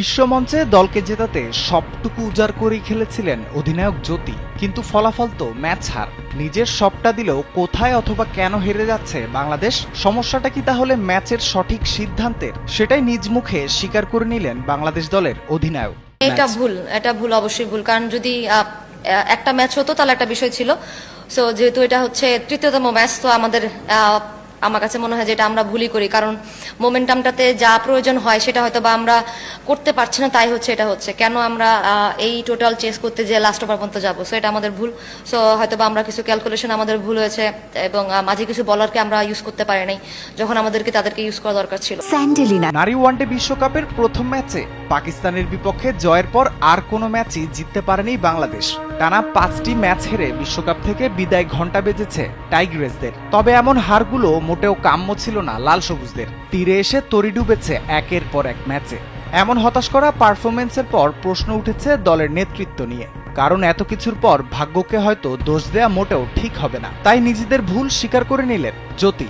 বিশ্বমঞ্চে দলকে জেতাতে সবটুকু উজাড় করেই খেলেছিলেন অধিনায়ক জ্যোতি। কিন্তু ফলাফল তো ম্যাচ হার। নিজের সবটা দিলেও কোথায় অথবা কেন হেরে যাচ্ছে বাংলাদেশ? সমস্যাটা কি তাহলে ম্যাচের সঠিক সিদ্ধান্তের? সেটাই নিজ মুখে স্বীকার করে নিলেন বাংলাদেশ দলের অধিনায়ক। এটা ভুল এটা ভুল অবশ্যই ভুল। কারণ যদি একটা ম্যাচ হতো তাহলে একটা বিষয় ছিল। সো যেহেতু এটা হচ্ছে তৃতীয়তম ম্যাচ তো আমাদের আমার কাছে মনে হয় যে এটা আমরা ভুলই করি কারণ মোমেন্টামটাতে যা প্রয়োজন হয় সেটা হয়তো বা আমরা করতে পারছি না তাই হচ্ছে এটা হচ্ছে। কেন আমরা এই টোটাল চেস করতে যে লাস্ট ওভার পর্যন্ত যাব সো এটা আমাদের ভুল। সো হয়তো বা আমরা কিছু ক্যালকুলেশন আমাদের ভুল হয়েছে এবং মাঝে কিছু বলারকে আমরা ইউজ করতে পারি নাই যখন আমাদেরকে তাদেরকে ইউজ করা দরকার ছিল। স্যান্ডেলিনা। নারী ওয়ানডে বিশ্বকাপের প্রথম ম্যাচে পাকিস্তানের বিপক্ষে জয়ের পর আর কোনো ম্যাচই জিততে পারেনি বাংলাদেশ। টানা পাঁচটি ম্যাচ হেরে বিশ্বকাপ থেকে বিদায় ঘণ্টা বেজেছে টাইগ্রেসদের। তবে এমন হারগুলো মোটেও কাম্য ছিল না লাল সবুজদের। তীরে এসে তরি ডুবেছে একের পর এক ম্যাচে। এমন হতাশ করা পারফরমেন্সের পর প্রশ্ন উঠেছে দলের নেতৃত্ব নিয়ে। কারণ এত কিছুর পর ভাগ্যকে হয়তো দোষ দেয়া মোটেও ঠিক হবে না। তাই নিজেদের ভুল স্বীকার করে নিলেন জ্যোতি।